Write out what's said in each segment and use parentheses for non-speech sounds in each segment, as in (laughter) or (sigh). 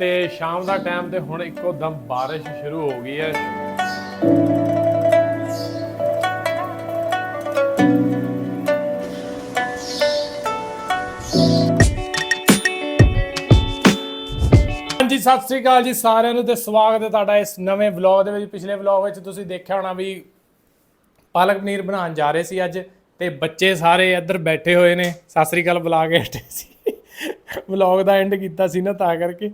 ਤੇ ਸ਼ਾਮ ਦਾ ਟਾਈਮ ਤੇ ਹੁਣ ਇੱਕੋ ਦਮ ਬਾਰਿਸ਼ ਸ਼ੁਰੂ ਹੋ ਗਈ ਹੈ। ਹਾਂਜੀ, ਸਤਿ ਸ੍ਰੀ ਅਕਾਲ ਜੀ ਸਾਰਿਆਂ ਨੂੰ ਤੇ ਸਵਾਗਤ ਹੈ ਤੁਹਾਡਾ ਇਸ ਨਵੇਂ ਵਲੌਗ ਦੇ ਵਿੱਚ। ਪਿਛਲੇ ਵਲੌਗ ਵਿੱਚ ਤੁਸੀਂ ਦੇਖਿਆ ਹੋਣਾ ਵੀ ਪਾਲਕ ਪਨੀਰ ਬਣਾਉਣ ਜਾ ਰਹੇ ਸੀ ਅੱਜ ਤੇ ਬੱਚੇ ਸਾਰੇ ਇੱਧਰ ਬੈਠੇ ਹੋਏ ਨੇ। ਸਤਿ ਸ੍ਰੀ ਅਕਾਲ, ਬੁਲਾ ਕੇ ਹਟੇ ਸੀ। ਵਲੌਗ ਦਾ ਐਂਡ ਕੀਤਾ ਸੀ ਨਾ ਤਾਂ ਕਰਕੇ।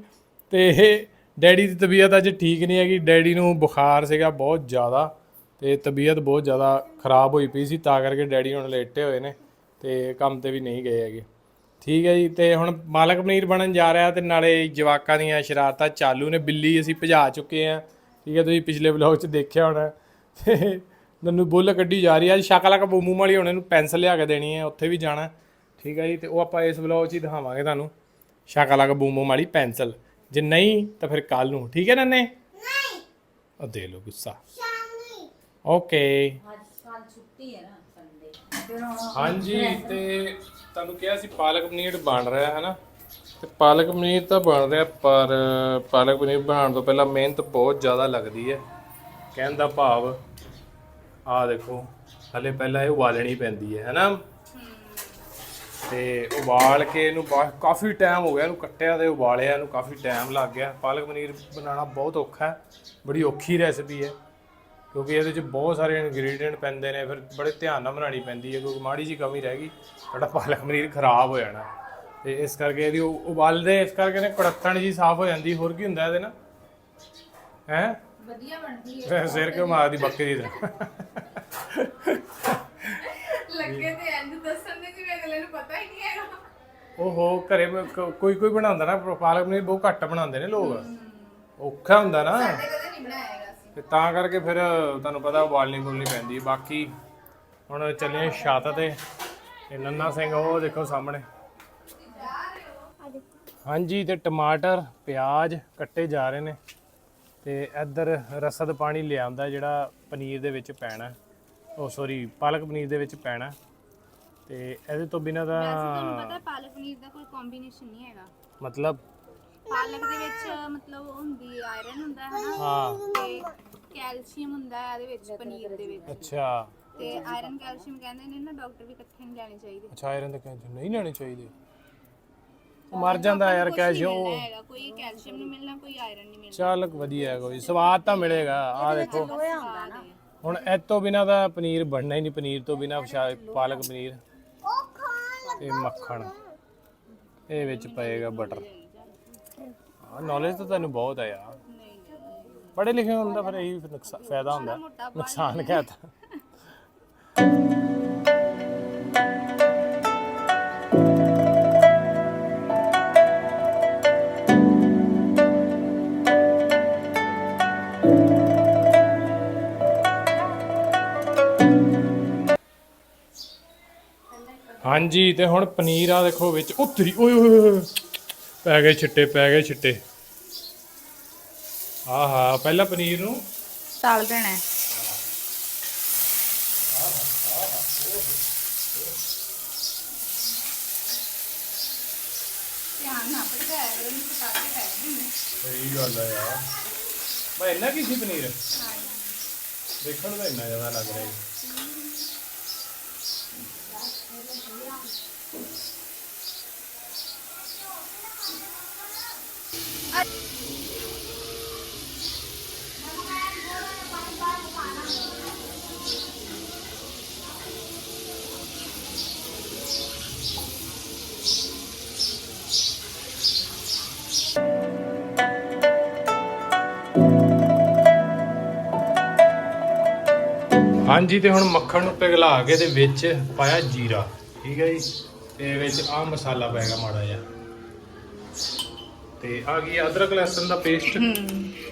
ਤੇ ਡੈਡੀ ਦੀ ਤਬੀਅਤ ਅੱਜ ਠੀਕ ਨਹੀਂ ਹੈਗੀ। ਡੈਡੀ ਨੂੰ ਬੁਖਾਰ ਸੀਗਾ ਬਹੁਤ ਜ਼ਿਆਦਾ ਤੇ ਤਬੀਅਤ ਬਹੁਤ ਜ਼ਿਆਦਾ ਖਰਾਬ ਹੋਈ ਪਈ ਸੀ, ਤਾਂ ਕਰਕੇ ਡੈਡੀ ਹੁਣ ਲੇਟੇ ਹੋਏ ਨੇ ਤੇ ਕੰਮ ਤੇ ਵੀ ਨਹੀਂ ਗਏ ਹੈਗੇ। ਠੀਕ ਹੈ ਜੀ, ਤੇ ਹੁਣ ਮਾਲਕ ਪਨੀਰ ਬਣਨ ਜਾ ਰਿਹਾ ਤੇ ਨਾਲੇ ਜਵਾਕਾਂ ਦੀਆਂ ਸ਼ਰਾਰਤਾਂ ਚਾਲੂ ਨੇ। ਬਿੱਲੀ ਅਸੀਂ ਭਜਾ ਚੁੱਕੇ ਆ ਠੀਕ ਹੈ, ਤੁਸੀਂ ਪਿਛਲੇ ਵਲੌਗ 'ਚ ਦੇਖਿਆ ਹੋਣਾ। ਤੇ ਨੰਨੂ ਬੁੱਲ ਕੱਢੀ ਜਾ ਰਹੀ ਹੈ। ਅੱਜ ਸ਼ਕਲਕ ਬੂਮੂ ਵਾਲੀ ਹੁਣ ਇਹਨੂੰ ਪੈਨਸਲ ਲਿਆ ਕੇ ਦੇਣੀ ਹੈ, ਉੱਥੇ ਵੀ ਜਾਣਾ। ਠੀਕ ਹੈ ਜੀ, ਤੇ ਉਹ ਆਪਾਂ ਇਸ ਵਲੌਗ 'ਚ ਹੀ ਦਿਖਾਵਾਂਗੇ ਤੁਹਾਨੂੰ। ਸ਼ਕਲਕ ਬੂਮੂ ਵਾਲੀ ਪੈਨਸਲ ਜੇ ਨਹੀਂ ਤਾਂ ਫਿਰ ਕੱਲ ਨੂੰ ਠੀਕ ਹੈ ਨੰਨੇ? ਨਹੀਂ। ਉਹ ਦੇ ਲੋ ਗੁੱਸਾ। ਓਕੇ। ਅੱਜ ਕੱਲ ਛੁੱਟੀ ਹੈ ਨਾ ਸੰਡੇ। ਫਿਰ ਹਾਂਜੀ ਤੇ ਤੁਹਾਨੂੰ ਕਿਹਾ ਸੀ ਪਾਲਕ ਪਨੀਰ ਬਣ ਰਿਹਾ ਹੈ ਨਾ? ਤੇ ਪਾਲਕ ਪਨੀਰ ਤਾਂ ਬਣ ਰਿਹਾ ਪਰ ਪਾਲਕ ਪਨੀਰ ਬਣਾਉਣ ਤੋਂ ਪਹਿਲਾਂ ਮਿਹਨਤ ਬਹੁਤ ਜ਼ਿਆਦਾ ਲੱਗਦੀ ਹੈ। ਕਹਿਣ ਦਾ ਭਾਵ ਆਹ ਦੇਖੋ ਹਲੇ ਪਹਿਲਾਂ ਇਹ ਉਬਾਲਣੀ ਪੈਂਦੀ ਹੈ ਹੈਨਾ ਤੇ ਉਬਾਲ ਕੇ ਇਹਨੂੰ ਕਾਫੀ ਟਾਈਮ ਹੋ ਗਿਆ ਇਹਨੂੰ ਕੱਟਿਆ ਤੇ ਉਬਾਲਿਆ ਇਹਨੂੰ ਕਾਫੀ ਟਾਈਮ ਲੱਗ ਗਿਆ। ਪਾਲਕ ਪਨੀਰ ਬਣਾਉਣਾ ਬਹੁਤ ਔਖਾ ਹੈ ਬੜੀ ਔਖੀ ਰੈਸਪੀ ਹੈ ਕਿਉਂਕਿ ਇਹਦੇ ਵਿੱਚ ਬਹੁਤ ਸਾਰੇ ਇਨਗਰੀਡੀਅੰਟ ਪੈਂਦੇ ਨੇ ਫਿਰ ਬੜੇ ਧਿਆਨ ਨਾਲ ਬਣਾਉਣੀ ਪੈਂਦੀ ਹੈ ਕਿਉਂਕਿ ਮਾੜੀ ਜੀ ਕਮੀ ਰਹਿ ਗਈ ਸਾਡਾ ਪਾਲਕ ਪਨੀਰ ਖਰਾਬ ਹੋ ਜਾਣਾ। ਤੇ ਇਸ ਕਰਕੇ ਇਹਦੀ ਉਬਾਲਦੇ ਇਸ ਕਰਕੇ ਨੇ ਕੜੱਤਣ ਜੀ ਸਾਫ਼ ਹੋ ਜਾਂਦੀ ਹੋਰ ਕੀ ਹੁੰਦਾ ਇਹਦੇ ਨਾਲ? ਹੈ? ਵਧੀਆ ਬਣਦੀ ਫਿਰ ਸਿਰ ਕਿਉਂ ਮਾਰਦੀ ਬੱਕਰੀ ਦੀ। ਲੱਗੇ ਤੇ ਇੰਜ ਦੱਸਣ ਦੇ ਜਿਵੇਂ ਅਗਲੇ ਨੂੰ ਪਤਾ ਹੀ ਨਹੀਂ ਹੈਗਾ। ਓਹੋ ਘਰੇ ਬ- ਕ- ਕੋਈ ਕੋਈ ਬਣਾਉਂਦਾ ਨਾ ਪਾਲਕ ਪਨੀਰ ਬਹੁਤ ਘੱਟ ਬਣਾਉਂਦੇ ਨੇ ਲੋਕ। ਔਖਾ ਹੁੰਦਾ ਨਾ। ਸਾਡੇ ਕਦੇ ਨਹੀਂ ਬਣਾਇਆ ਹੈਗਾ ਸੀ। ਤੇ ਤਾਂ ਕਰਕੇ ਫਿਰ ਤੁਹਾਨੂੰ ਪਤਾ ਉਬਾਲਣੀ ਬੁਲਣੀ ਪੈਂਦੀ ਹੈ। ਬਾਕੀ ਹੁਣ ਚੱਲੇ ਛੱਤ ਤੇ। ਇਹ ਨੰਨਾ ਸਿੰਘ ਉਹ ਦੇਖੋ ਸਾਹਮਣੇ। ਹਾਂਜੀ ਤੇ ਟਮਾਟਰ ਪਿਆਜ਼ ਕੱਟੇ ਜਾ ਰਹੇ ਨੇ। ਤੇ ਇੱਧਰ ਰਸਦ ਪਾਣੀ ਲਿਆਂਦਾ ਜਿਹੜਾ ਪਨੀਰ ਦੇ ਵਿੱਚ ਪੈਣਾ। ਉਹ ਸੌਰੀ ਪਾਲਕ ਪਨੀਰ ਦੇ ਵਿੱਚ ਪੈਣਾ। ਤੇ ਇਹਦੇ ਤੋਂ ਬਿਨਾਂ ਤੁਹਾਨੂੰ ਪਤਾ ਤਾਂ ਪਾਲਕ ਪਨੀਰ ਦਾ ਕੋਈ ਕੰਬੀਨੇਸ਼ਨ ਨਹੀਂ ਹੈਗਾ। ਮਤਲਬ ਪਾਲਕ ਦੇ ਵਿੱਚ ਮਤਲਬ ਹੁੰਦੀ ਆਇਰਨ ਹੁੰਦਾ ਹੈ ਹਨਾ ਹਾਂ। ਤੇ ਕੈਲਸ਼ੀਅਮ ਹੁੰਦਾ ਹੈ ਇਹਦੇ ਵਿੱਚ ਪਨੀਰ ਦੇ ਵਿੱਚ। ਅੱਛਾ। ਤੇ ਆਇਰਨ ਕੈਲਸ਼ੀਅਮ ਕਹਿੰਦੇ ਨੇ ਨਾ ਡਾਕਟਰ ਵੀ ਇਕੱਠੇ ਨਹੀਂ ਲੈਣੇ ਚਾਹੀਦੇ। ਅੱਛਾ ਆਇਰਨ ਤਾਂ ਕਹਿੰਦੇ ਨਹੀਂ ਲੈਣੇ ਚਾਹੀਦੇ? ਉਹ ਮਰ ਜਾਂਦਾ ਯਾਰ ਕੈਲਸ਼ੀਅਮ ਹੈਗਾ ਕੋਈ ਕੈਲਸ਼ੀਅਮ ਨਹੀਂ ਮਿਲਣਾ ਕੋਈ ਆਇਰਨ ਨਹੀਂ ਮਿਲਣਾ। ਚੱਲ ਵਧੀਆ ਹੈ ਕੋਈ ਸਵਾਦ ਤਾਂ ਮਿਲੇਗਾ ਆ ਦੇਖੋ। ਲੋਹਾ ਹੁੰਦਾ ਨਾ। ਹੁਣ ਇਹ ਤੋਂ ਬਿਨਾ ਤਾਂ ਪਨੀਰ ਬਣਨਾ ਹੀ ਨਹੀਂ ਪਨੀਰ ਤੋਂ ਬਿਨਾ ਪਾਲਕ ਪਨੀਰ। ਇਹ ਮੱਖਣ। ਇਹ ਵਿੱਚ ਪਏਗਾ ਬਟਰ ਹਾਂ ਨੌਲੇਜ ਤਾਂ ਤੁਹਾਨੂੰ ਬਹੁਤ ਹੈ ਯਾਰ। ਪੜ੍ਹੇ ਲਿਖੇ ਹੁੰਦਾ ਫਿਰ ਇਹੀ ਫਿਰ ਫਾਇਦਾ ਹੁੰਦਾ। ਨੁਕਸਾਨ ਕਿਆ ਹਾਂਜੀ ਤੇ ਹੁਣ ਪਨੀਰ ਆ ਦੇਖੋ ਵਿੱਚ। ਉਤਰੀ ਓਏ ਓਏ ਓਏ ਪੈ ਗਏ ਛਿੱਟੇ ਪੈ ਗਏ ਛਿੱਟੇ। ਆਹਾ ਪਹਿਲਾਂ ਪਨੀਰ ਨੂੰ ਤਲ ਦੇਣਾ ਹੈ। ਧਿਆਨ ਨਾਲ ਹੈ ਪੈ ਜਾਂਦੇ ਸਹੀ ਗੱਲ ਹੈ ਯਾਰ। ਮੈਂ ਇੰਨਾ ਕੀ ਸੀ ਪਨੀਰ? ਦੇਖਣ ਤਾਂ ਇੰਨਾ ਜ਼ਿਆਦਾ ਲੱਗ ਰਿਹਾ ਜੀ। ਹਾਂਜੀ, ਤੇ ਹੁਣ ਮੱਖਣ ਨੂੰ ਪਿਘਲਾ ਕੇ ਤੇ ਵਿੱਚ ਪਾਇਆ ਜੀਰਾ। ਠੀਕ ਹੈ ਜੀ? ਤੇ ਵਿੱਚ ਆ ਮਸਾਲਾ ਪੈਗਾ ਮਾੜਾ ਜਿਹਾ। ਤੇ ਆ ਗਈ ਅਦਰਕ ਲਸਣ ਦਾ ਪੇਸਟ ਵਾਹ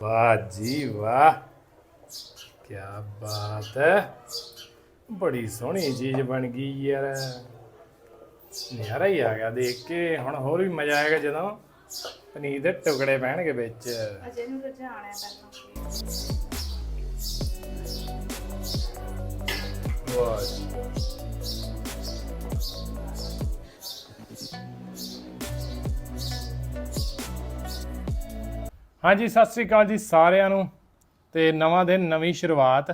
Vadiva, que abada. ਬੜੀ ਸੋਹਣੀ ਚੀਜ਼ ਬਣ ਗਈ ਯਾਰ। ਨਿਆਰਾ ਹੀ ਆ ਗਿਆ ਦੇਖ ਕੇ। ਹੁਣ ਹੋਰ ਵੀ ਮਜ਼ਾ ਆਏਗਾ ਜਦੋਂ ਪਨੀਰ ਦੇ ਟੁਕੜੇ ਪੈਣਗੇ ਵਿੱਚ। ਅਜੇ ਨੂੰ ਰਝਾਣਾ ਪਹਿਲਾਂ ਵਾਹ ਜੀ ਹਾਂਜੀ ਸਤਿ ਸ੍ਰੀ ਅਕਾਲ ਜੀ ਸਾਰਿਆਂ ਨੂੰ। ਤੇ ਨਵਾਂ ਦਿਨ ਨਵੀਂ ਸ਼ੁਰੂਆਤ।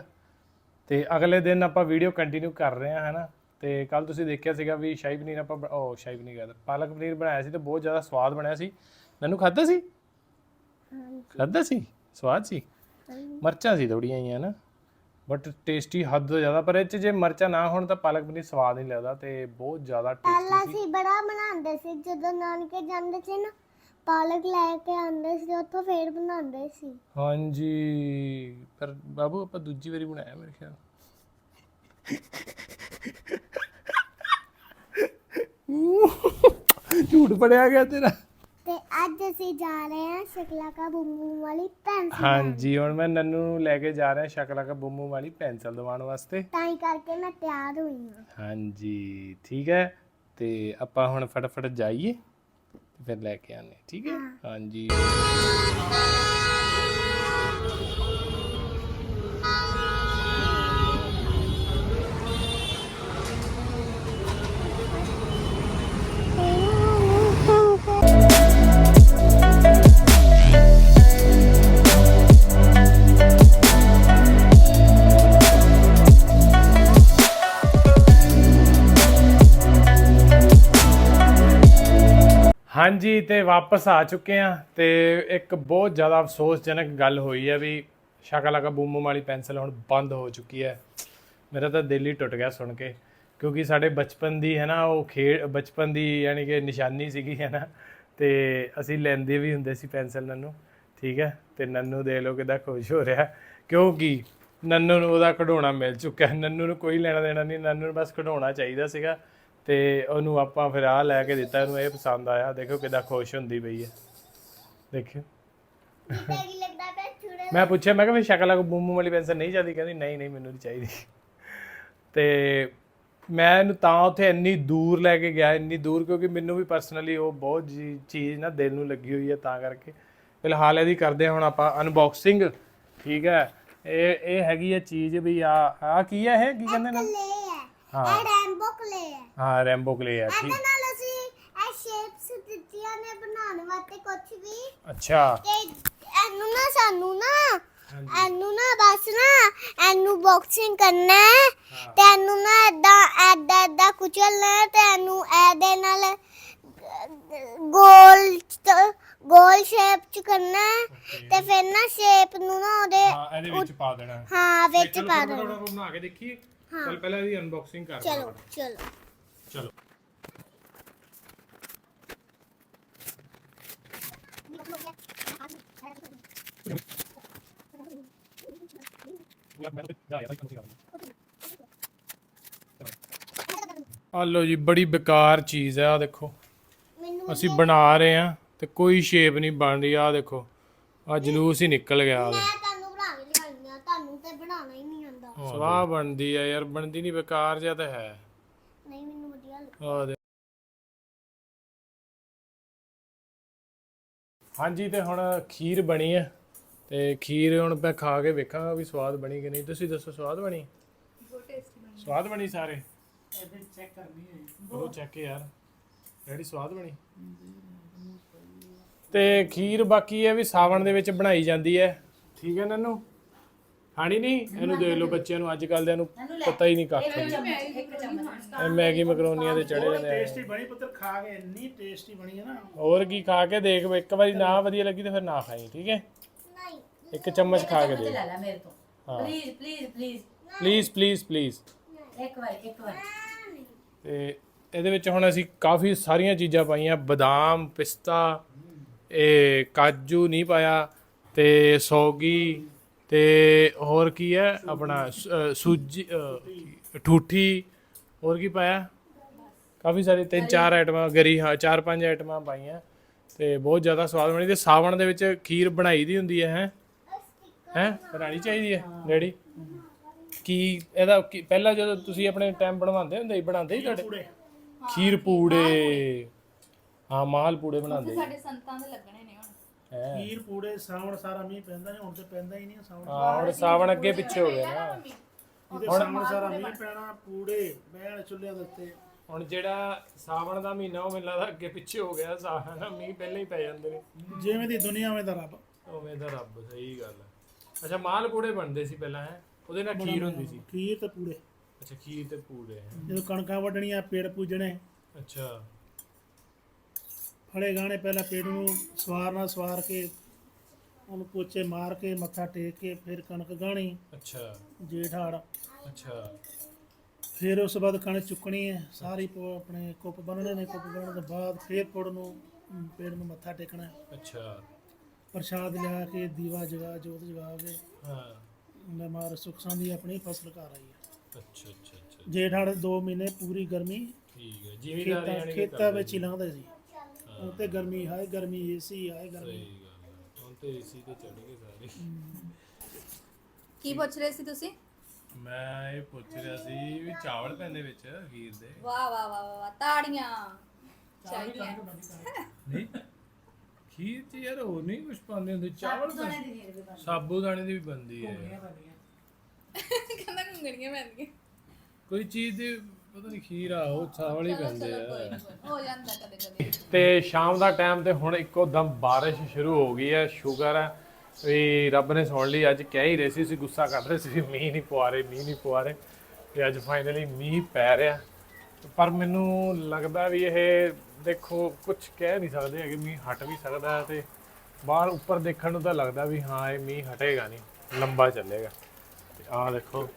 ਤੇ ਅਗਲੇ ਦਿਨ ਆਪਾਂ ਵੀਡੀਓ ਕੰਟੀਨਿਊ ਕਰ ਰਹੇ ਹਾਂ ਹਨਾ? ਤੇ ਕੱਲ ਤੁਸੀਂ ਦੇਖਿਆ ਸੀਗਾ ਵੀ ਸ਼ਾਹੀ ਪਨੀਰ ਆਪਾਂ ਉਹ ਸ਼ਾਹੀ ਪਨੀਰ ਕਹਿੰਦਾ ਪਾਲਕ ਪਨੀਰ ਬਣਾਇਆ ਸੀ ਤੇ ਬਹੁਤ ਜ਼ਿਆਦਾ ਸਵਾਦ ਬਣਿਆ ਸੀ। ਮੈਨੂੰ ਖਾਦਾ ਸੀ? ਖਾਦਾ ਸੀ? ਸਵਾਦ ਸੀ? ਮਰਚਾਂ ਸੀ ਥੋੜੀਆਂ ਹੀ ਨਾ ਬਟ ਟੇਸਟੀ ਹੱਦ ਤੋਂ ਜ਼ਿਆਦਾ ਪਰ ਇਹ ਚ ਜੇ ਮਰਚਾਂ ਨਾ ਹੋਣ ਤਾਂ ਪਾਲਕ ਪਨੀਰ ਸਵਾਦ ਨਹੀਂ ਲੱਗਦਾ ਤੇ ਬਹੁਤ ਜ਼ਿਆਦਾ ਪਹਿਲਾਂ ਟੇਸਟੀ ਸੀ। ਅਸੀਂ ਬੜਾ ਬਣਾਉਂਦੇ ਸੀ ਜਦੋਂ ਨਾਨਕੇ ਜਾਂਦੇ ਸੀ ਨਾ ਪਾਲਕ ਲੈ ਕੇ ਆਉਂਦੇ ਸੀ ਉੱਥੋਂ ਫੇਰ ਬਣਾਉਂਦੇ ਸੀ। ਹਾਂਜੀ ਪਰ ਬਾਬੂ ਆਪਾਂ ਦੂਜੀ ਵਾਰੀ ਬਣਾਇਆ ਮੇਰੇ ਖਿਆਲ। ਝੂਠ ਪੜਿਆ ਗਿਆ ਤੇਰਾ। ਤੇ ਅੱਜ ਅਸੀਂ ਜਾ ਰਹੇ ਹਾਂ ਸ਼ਕਲਾ ਕਾ ਬੁੰਬੂ ਵਾਲੀ ਪੈਂਸਲ ਹਾਂਜੀ ਹੁਣ ਮੈਂ ਨੰਨੂ ਨੂੰ ਲੈ ਕੇ ਜਾ ਰਿਹਾ ਸ਼ਕਲਾ ਕਾ ਬੁੰਮੂ ਵਾਲੀ ਪੈਨਸਲ ਦਿਵਾਉਣ ਵਾਸਤੇ। ਤਾਂ ਹੀ ਕਰਕੇ ਮੈਂ ਤਿਆਰ ਹੋਈ ਹਾਂ। ਹਾਂਜੀ ਠੀਕ ਹੈ। ਤੇ ਆਪਾਂ ਹੁਣ ਫਟਾਫਟ ਜਾਈਏ। ਤੇ ਫਿਰ ਲੈ ਕੇ ਆਨੇ ਠੀਕ ਹੈ। ਹਾਂਜੀ। ਹਾਂਜੀ, ਤੇ ਵਾਪਸ ਆ ਚੁੱਕੇ ਆ ਤੇ ਇੱਕ ਬਹੁਤ ਜ਼ਿਆਦਾ ਅਫਸੋਸਜਨਕ ਗੱਲ ਹੋਈ ਹੈ ਵੀ ਸ਼ਕਲਕਾ ਬੂਮ ਬੂਮ ਵਾਲੀ ਪੈਨਸਲ ਹੁਣ ਬੰਦ ਹੋ ਚੁੱਕੀ ਹੈ। ਮੇਰਾ ਤਾਂ ਦਿਲ ਹੀ ਟੁੱਟ ਗਿਆ ਸੁਣ ਕੇ, ਕਿਉਂਕਿ ਸਾਡੇ ਬਚਪਨ ਦੀ ਹੈ ਨਾ, ਉਹ ਖੇਡ, ਬਚਪਨ ਦੀ ਯਾਨੀ ਕਿ ਨਿਸ਼ਾਨੀ ਸੀਗੀ ਹੈ ਨਾ, ਤੇ ਅਸੀਂ ਲੈਂਦੇ ਵੀ ਹੁੰਦੇ ਸੀ ਪੈਨਸਲ ਨੰਨੂ, ਠੀਕ ਹੈ? ਤੇ ਨੰਨੂ ਦੇ ਲੋ ਕਿਦਾਂ ਖੁਸ਼ ਹੋ ਰਿਹਾ, ਕਿਉਂਕਿ ਨੰਨੂ ਨੂੰ ਉਹਦਾ ਕਢਾਉਣਾ ਮਿਲ ਚੁੱਕਾ ਹੈ ਨੰਨੂ ਨੂੰ ਕੋਈ ਲੈਣਾ ਦੇਣਾ ਨਹੀਂ, ਨੰਨੂ ਨੂੰ ਬਸ ਕਢਾਉਣਾ ਚਾਹੀਦਾ ਸੀਗਾ। ਤੇ ਉਹਨੂੰ ਆਪਾਂ ਫਿਰ ਆ ਲੈ ਕੇ ਦਿੱਤਾ ਇਹਨੂੰ ਇਹ ਪਸੰਦ ਆਇਆ। ਦੇਖੋ ਕਿਦਾਂ ਖੁਸ਼ ਹੁੰਦੀ ਪਈ ਹੈ। ਦੇਖਿਓ। ਮੈਂ ਪੁੱਛਿਆ ਮੈਂ ਕਿਹਾ ਵੀ ਸ਼ਕਲ ਆ ਬੂਮ ਬੂਮ ਵਾਲੀ ਪੈਨਸਲ ਨਹੀਂ ਚਾਹੀਦੀ ਕਹਿੰਦੀ ਨਹੀਂ ਨਹੀਂ ਮੈਨੂੰ ਨਹੀਂ ਚਾਹੀਦੀ। ਤੇ ਮੈਂ ਇਹਨੂੰ ਤਾਂ ਉੱਥੇ ਇੰਨੀ ਦੂਰ ਲੈ ਕੇ ਗਿਆ ਇੰਨੀ ਦੂਰ ਕਿਉਂਕਿ ਮੈਨੂੰ ਵੀ ਪਰਸਨਲੀ ਉਹ ਬਹੁਤ ਜੀ- ਚੀਜ਼ ਨਾ ਦਿਲ ਨੂੰ ਲੱਗੀ ਹੋਈ ਹੈ ਤਾਂ ਕਰਕੇ। ਫਿਲਹਾਲ ਇਹਦੀ ਕਰਦੇ ਹੁਣ ਆਪਾਂ ਅਨਬਾਕਸਿੰਗ ਠੀਕ ਹੈ। ਇਹ ਇਹ ਹੈਗੀ ਹੈ ਚੀਜ਼ ਵੀ ਆ ਆ ਕੀ ਹੈ ਇਹ? ਕੀ ਕਹਿੰਦੇ ਨੇ? ਹੈ। ਰੈਂਬੋ ਕਲੇ ਹੈ। ਹਾਂ ਰੈਂਬੋ ਕਲੇ ਹੈ ਇਹਦੇ ਠੀਕ। ਨਾਲ ਅਸੀਂ ਇਹ ਸ਼ੇਪਸ ਦਿੱਤੀਆਂ ਨੇ ਬਣਾਉਣ ਵਾਸਤੇ ਕੁਝ ਵੀ। ਅੱਛਾ। ਤੇ ਇਹਨੂੰ ਨਾ ਸਾਨੂੰ ਨਾ ਇਹਨੂੰ ਨਾ ਬਸ ਨਾ ਇਹਨੂੰ ਬਾਕਸਿੰਗ ਕਰਨਾ ਹੈ। ਤੇ ਇਹਨੂੰ ਨਾ ਏਦਾਂ ਏਦਾਂ ਏਦਾਂ ਕੁਚਲਣਾ ਹੈ ਤੇ ਇਹਨੂੰ ਇਹਦੇ ਨਾਲ ਗੋਲ ਚ- ਗੋਲ ਸ਼ੇਪ ਚ ਕਰਨਾ ਹੈ। ਤੇ ਫਿਰ ਨਾ ਸ਼ੇਪ ਨੂੰ ਨਾ ਉਹਦੇ ਹਾਂ ਇਹਦੇ ਵਿੱਚ ਪਾ ਦੇਣਾ। ਹੈ ਹਾਂ ਵਿੱਚ ਪਾ ਥੋੜ੍ਹਾ ਦੇਣਾ। ਥੋੜ੍ਹਾ ਬਣਾ ਕੇ ਦੇਖੀਏ। ਚਲ ਪਹਿਲਾਂ ਇਹਦੀ ਅਨਬਾਕਸਿੰਗ ਕਰ ਚਲੋ ਚਲੋ। ਚਲੋ। ਆ ਲੋ ਜੀ ਬੜੀ ਬੇਕਾਰ ਚੀਜ਼ ਹੈ ਆ ਦੇਖੋ। ਅਸੀਂ ਬਣਾ ਰਹੇ ਆ ਤੇ ਕੋਈ ਸ਼ੇਪ ਨਹੀਂ ਬਣ ਰਹੀ ਆ ਦੇਖੋ। ਆ ਜਲੂਸ ਹੀ ਨਿਕਲ ਗਿਆ ਆ ਮੈਂ ਤੁਹਾਨੂੰ ਬਣਾ ਕੇ ਲਿਆਉਣੀ ਆ ਤੁਹਾਨੂੰ ਤੇ ਬਣਾਉਣਾ ਹੀ ਨਹੀਂ ਸਵਾਹ ਬਣਦੀ ਆ ਯਾਰ ਬਣਦੀ ਨਹੀਂ ਬੇਕਾਰ ਜਿਹਾ ਤਾਂ ਹੈ। ਨਹੀਂ ਮੈਨੂੰ ਵਧੀਆ ਲੱਗਦਾ ਆ ਦੇ ਹਾਂਜੀ ਤੇ ਹੁਣ ਖੀਰ ਬਣੀ ਹੈ ਤੇ ਖੀਰ ਹੁਣ ਮੈਂ ਖਾ ਕੇ ਵੇਖਾਂਗਾ ਵੀ ਸਵਾਦ ਬਣੀ ਕਿ ਨਹੀਂ। ਤੁਸੀਂ ਦੱਸੋ ਸਵਾਦ ਬਣੀ? ਬਹੁਤ ਟੇਸਟੀ ਬਣੀ। ਸਵਾਦ ਬਣੀ ਸਾਰੇ? ਇਹਦੇ ਚੈੱਕ ਕਰਨੀ ਹੈ ਉਹ ਚੈੱਕ ਯਾਰ ਰੈਡੀ ਸਵਾਦ ਬਣੀ। ਤੇ ਖੀਰ ਬਾਕੀ ਹੈ ਵੀ ਸਾਵਣ ਦੇ ਵਿੱਚ ਬਣਾਈ ਜਾਂਦੀ ਹੈ। ਠੀਕ ਹੈ ਨਨੂ? ਖਾਣੀ ਨਹੀਂ? ਇਹਨੂੰ ਦੇ ਲਓ ਬੱਚਿਆਂ ਨੂੰ ਅੱਜ ਕੱਲ੍ਹ ਦਿਆਂ ਨੂੰ ਪਤਾ ਹੀ ਨਹੀਂ ਕੱਖ ਇਹ ਮੈਗੀ ਮਕਰੋਨੀਆਂ ਦੇ ਚੜੇ ਨੇ। ਟੇਸਟੀ ਬਣੀ ਪੁੱਤਰ ਖਾ ਕੇ ਇੰਨੀ ਟੇਸਟੀ ਬਣੀ ਹੈ ਨਾ। ਹੋਰ ਕੀ ਖਾ ਕੇ ਦੇਖ ਇੱਕ ਵਾਰੀ ਨਾ ਵਧੀਆ ਲੱਗੀ ਤੇ ਫਿਰ ਨਾ ਖਾਈ ਠੀਕ ਹੈ? ਨਹੀਂ। ਇੱਕ ਚਮਚ ਖਾ ਕੇ ਦੇਖ। ਲੈ ਲੈ ਮੇਰੇ ਤੋਂ। Please please please please please please ਇੱਕ ਵਾਰ ਇੱਕ ਵਾਰ। ਤੇ ਇਹਦੇ ਵਿੱਚ ਹੁਣ ਅਸੀਂ ਕਾਫੀ ਸਾਰੀਆਂ ਚੀਜ਼ਾਂ ਪਾਈਆਂ। ਬਦਾਮ ਪਿਸਤਾ ਇਹ ਕਾਜੂ ਨਹੀਂ ਪਾਇਆ ਤੇ ਸੌਗੀ ਤੇ ਹੋਰ ਕੀ ਹੈ ਆਪਣਾ ਸ- ਅ, ਸੂਜੀ ਅ, ਠੂਠੀ ਹੋਰ ਕੀ ਪਾਇਆ? ਕਾਫੀ ਸਾਰੀ ਤਿੰਨ ਚਾਰ ਆਈਟਮਾਂ ਗਰੀ ਹਾਂ ਚਾਰ ਪੰਜ ਆਈਟਮਾਂ ਪਾਈਆਂ। ਤੇ ਬਹੁਤ ਜ਼ਿਆਦਾ ਸਵਾਦ ਬਣੀ ਤੇ ਸਾਵਣ ਦੇ ਵਿੱਚ ਖੀਰ ਬਣਾਈ ਦੀ ਹੁੰਦੀ ਹੈ ਹੈ? ਹੈ? ਬਣਾਣੀ ਚਾਹੀਦੀ ਹੈ ਡੈਡੀ? ਕੀ ਇਹਦਾ ਕੀ- ਪਹਿਲਾਂ ਜਦੋਂ ਤੁਸੀਂ ਆਪਣੇ ਟਾਈਮ ਬਣਵਾਉਂਦੇ ਹੁੰਦੇ ਸੀ ਬਣਾਉਂਦੇ ਸੀ ਤੁਹਾਡੇ? ਖੀਰ ਪੂੜੇ। ਹਾਂ ਮਾਲ ਪੂੜੇ ਬਣਾਉਂਦੇ ਸੀ। ਸਾਡੇ ਸੰਤਾਂ ਦੇ ਲੱਗਣੇ ਨੇ। ਖੀਰ ਪੂੜੇ ਸਾਵਣ ਸਾਰਾ ਮੀਂਹ ਪੈਂਦਾ ਨਹੀਂ ਹੁਣ ਤੇ ਪੈਂਦਾ ਹੀ ਨਹੀਂ ਸਾਵਣ ਹਾਂ ਹੁਣ ਸਾਵਣ ਅੱਗੇ ਪਿੱਛੇ ਹੋ ਗਿਆ ਨਾ। ਇਹਦੇ ਸਾਵਣ ਸਾਰਾ ਮੀਂਹ ਪੈਣਾ ਪੂੜੇ ਬਹਿਣ ਚੁੱਲ੍ਹੇ ਦੇ ਉੱਤੇ। ਹੁਣ ਜਿਹੜਾ ਸਾਵਣ ਦਾ ਮਹੀਨਾ ਉਹ ਮੈਨੂੰ ਲੱਗਦਾ ਅੱਗੇ ਪਿੱਛੇ ਹੋ ਗਿਆ ਸਾਵਣ ਦਾ ਮੀਂਹ ਪਹਿਲਾਂ ਹੀ ਪੈ ਜਾਂਦੇ ਨੇ। ਜਿਵੇਂ ਦੀ ਦੁਨੀਆ ਉਵੇਂ ਦਾ ਰੱਬ। ਉਵੇਂ ਦਾ ਰੱਬ ਸਹੀ ਗੱਲ ਹੈ। ਅੱਛਾ ਮਾਲ ਪੂੜੇ ਬਣਦੇ ਸੀ ਪਹਿਲਾਂ ਹੈ? ਉਹਦੇ ਨਾਲ ਖੀਰ ਹੁੰਦੀ ਸੀ। ਖੀਰ ਤੇ ਪੂੜੇ। ਅੱਛਾ ਖੀਰ ਤੇ ਪੂੜੇ ਜਦੋਂ ਕਣਕਾਂ ਵੱਢਣੀਆਂ ਪੇੜ ਪੂਜਣੇ। ਅੱਛਾ। ਫੜੇ ਗਾਣੇ ਪਹਿਲਾਂ ਪੇੜ ਨੂੰ ਸਵਾਰਨਾ ਸਵਾਰ ਕੇ ਉਹਨੂੰ ਪੋਚੇ ਮਾਰ ਕੇ ਮੱਥਾ ਟੇਕ ਕੇ ਫਿਰ ਕਣਕ ਗਾਣੀ ਅੱਛਾ। ਜੇਠ ਹਾੜ। ਅੱਛਾ। ਫਿਰ ਉਸ ਤੋਂ ਬਾਅਦ ਕਣਕ ਚੁੱਕਣੀ ਹੈ ਸਾਰੀ ਪੋ ਆਪਣੇ ਕੁੱਪ ਬੰਨਣੇ ਨੇ ਕੁੱਪ ਬੰਨਣ ਤੋਂ ਬਾਅਦ ਫਿਰ ਪੁੜ ਨੂੰ ਅਮ, ਪੇੜ ਨੂੰ ਮੱਥਾ ਟੇਕਣਾ ਹੈ। ਅੱਛਾ। ਪ੍ਰਸ਼ਾਦ ਲਿਆ ਕੇ ਦੀਵਾ ਜਗਾ ਜੋਤ ਜਗਾ ਕੇ ਹਾਂ। ਲੈ ਮਾਰ ਸੁੱਖ ਸਾਂਦੀ ਆਪਣੀ ਫਸਲ ਘਰ ਆਈ ਹੈ। ਅੱਛਾ ਅੱਛਾ ਅੱਛਾ। ਜੇਠ ਹਾੜ 2 ਮਹੀਨੇ ਪੂਰੀ ਗਰਮੀ ਠੀਕ ਹੈ ਜ਼ਿਮੀਦਾਰ ਖੇਤਾਂ ਯਾਨੀ ਕਿ ਖੇਤਾਂ ਵਿੱਚ ਹੀ ਲੰਘਦੇ ਸੀ। ਹੁਣ ਤੇ ਗਰਮੀ ਹਾਏ ਗਰਮੀ ਏਸੀ ਹਾਏ ਗਰਮੀ। ਸਹੀ ਗੱਲ ਹੈ। ਹੁਣ ਤੇ ਏਸੀ ਤੇ ਚੜ ਗਏ ਸਾਰੇ। ਕੀ ਪੁੱਛ ਰਹੇ ਸੀ ਤੁਸੀਂ? ਮੈਂ ਇਹ ਪੁੱਛ ਰਿਹਾ ਸੀ ਵੀ ਚਾਵਲ ਪੈਂਦੇ ਵਿੱਚ ਖੀਰ ਦੇ। ਵਾਹ ਵਾਹ ਵਾਹ ਵਾਹ, ਵਾਹ ਤਾੜੀਆਂ। ਚਾਹੀਦੀਆਂ ਨਹੀਂ ਖੀਰ ਚ ਯਾਰ ਹੋਰ ਨਹੀਂ ਕੁਝ ਪਾਉਂਦੇ ਹੁੰਦੇ। ਚਾਵਲ ਸਾਬੂਦਾਣੇ ਦੀ ਵੀ ਬਣਦੀ ਹੈ। ਕਹਿੰਦਾ ਗੁੰਗਣੀਆਂ ਪੈਂਦੀਆਂ ਕੋਈ ਚੀਜ਼ ਦੇ ਪਤਾ ਨਹੀਂ ਖੀਰ ਆ ਉਹ ਚਾਵਲ ਹੀ ਪੈਂਦੇ ਆ। ਹੋ ਜਾਂਦਾ ਕਦੇ ਕਦੇ। ਤੇ ਸ਼ਾਮ ਦਾ ਟਾਈਮ ਤੇ ਹੁਣ ਇੱਕੋ ਦਮ ਬਾਰਿਸ਼ ਸ਼ੁਰੂ ਹੋ ਗਈ ਹੈ ਸ਼ੁਕਰ ਹੈ। ਵੀ ਰੱਬ ਨੇ ਸੁਣ ਲਈ ਅੱਜ ਕਹਿ ਹੀ ਰਹੇ ਸੀ ਅਸੀਂ ਗੁੱਸਾ ਕਰ ਰਹੇ ਸੀ ਵੀ ਮੀਂਹ ਨਹੀਂ ਪਵਾ ਰਹੇ ਮੀਂਹ ਨਹੀਂ ਪਵਾ ਰਹੇ। ਤੇ ਅੱਜ ਫਾਈਨਲੀ ਮੀਂਹ ਪੈ ਰਿਹਾ। ਪਰ ਮੈਨੂੰ ਲੱਗਦਾ ਵੀ ਇਹ ਦੇਖੋ ਕੁਝ ਕਹਿ ਨਹੀਂ ਸਕਦੇ ਹੈਗੇ ਮੀਂਹ ਹਟ ਵੀ ਸਕਦਾ ਹੈ ਤੇ ਬਾਹਰ ਉੱਪਰ ਦੇਖਣ ਨੂੰ ਤਾਂ ਲੱਗਦਾ ਵੀ ਹਾਂ ਇਹ ਮੀਂਹ ਹਟੇਗਾ ਨਹੀਂ ਲੰਬਾ ਚੱਲੇਗਾ। ਤੇ ਆਹ ਦੇਖੋ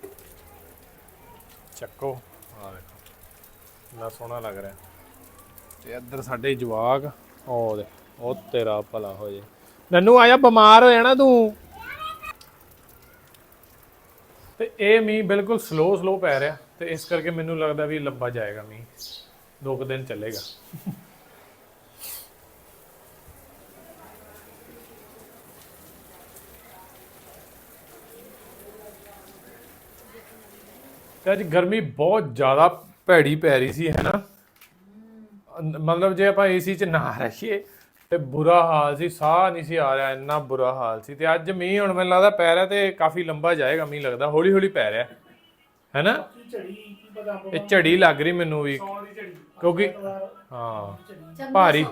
ਚੱਕੋ। ਆਹ ਦੇਖੋ। ਕਿੰਨਾ ਸੋਹਣਾ ਲੱਗ ਰਿਹਾ। ਤੇ ਇੱਧਰ ਸਾਡੇ ਜਵਾਕ, ਉਹ ਦੇ ਉਹ ਤੇਰਾ ਭਲਾ ਹੋ ਜੇ। ਨੰਨੂ ਆਇਆ ਬਿਮਾਰ ਹੋ ਜਾਣਾ ਤੂੰ। ਤੇ ਇਹ ਮੀਂਹ ਬਿਲਕੁਲ ਸਲੋ ਸਲੋ ਪੈ ਰਿਹਾ। ਤੇ ਇਸ ਕਰਕੇ ਮੈਨੂੰ ਲੱਗਦਾ ਵੀ ਲੰਬਾ ਜਾਏਗਾ ਮੀਂਹ। ਦੋ ਕੁ ਦਿਨ ਚੱਲੇਗਾ। ਤੇ ਅੱਜ ਗਰਮੀ ਬਹੁਤ ਜ਼ਿਆਦਾ ਭੈੜੀ ਪੈ ਰਹੀ ਸੀ ਹੈ ਨਾ? ਮਤਲਬ ਜੇ ਆਪਾਂ ਏਸੀ 'ਚ ਨਾ ਰਹੀਏ ਤੇ ਬੁਰਾ ਹਾਲ ਸੀ ਸਾਹ ਨਹੀਂ ਸੀ ਆ ਰਿਹਾ ਇੰਨਾ ਬੁਰਾ ਹਾਲ ਸੀ ਤੇ ਅੱਜ ਮੀਂਹ ਹੁਣ ਮੈਨੂੰ ਲੱਗਦਾ ਪੈ ਰਿਹਾ ਤੇ ਕਾਫੀ ਲੰਬਾ ਜਾਏਗਾ ਮੀਂਹ ਲੱਗਦਾ ਹੌਲੀ ਹੌਲੀ ਪੈ ਰਿਹਾ ਹੈ ਨਾ? ਕੀ ਝੜੀ ਕੀ ਪਤਾ ਆਪਾਂ ਇਹ ਝੜੀ ਲੱਗ ਰਹੀ ਮੈਨੂੰ ਵੀ ਕਿਉਂਕਿ ਹਾਂ ਭਾਰੀ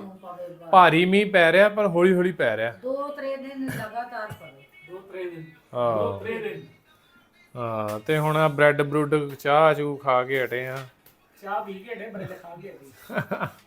ਭਾਰੀ ਮੀਂਹ ਪੈ ਰਿਹਾ ਪਰ ਹੌਲੀ ਹੌਲੀ ਪੈ ਰਿਹਾ। ਦੋ ਤਰੇ ਦਿਨ ਲਗਾਤਾਰ ਪਵੇ ਦੋ। ਤਰੇ ਦਿਨ। ਹਾਂ। ਤਰੇ ਦਿਨ। ਹਾਂ ਤੇ ਹੁਣ ਆ ਬ੍ਰੈਡ ਬਰੂਡ ਚਾਹ ਚੂ ਖਾ ਕੇ ਹਟੇ ਆ। ਚਾਹ ਪੀ ਕੇ ਡੇ ਬੜੇ ਖਾ ਕੇ ਆਈ (laughs)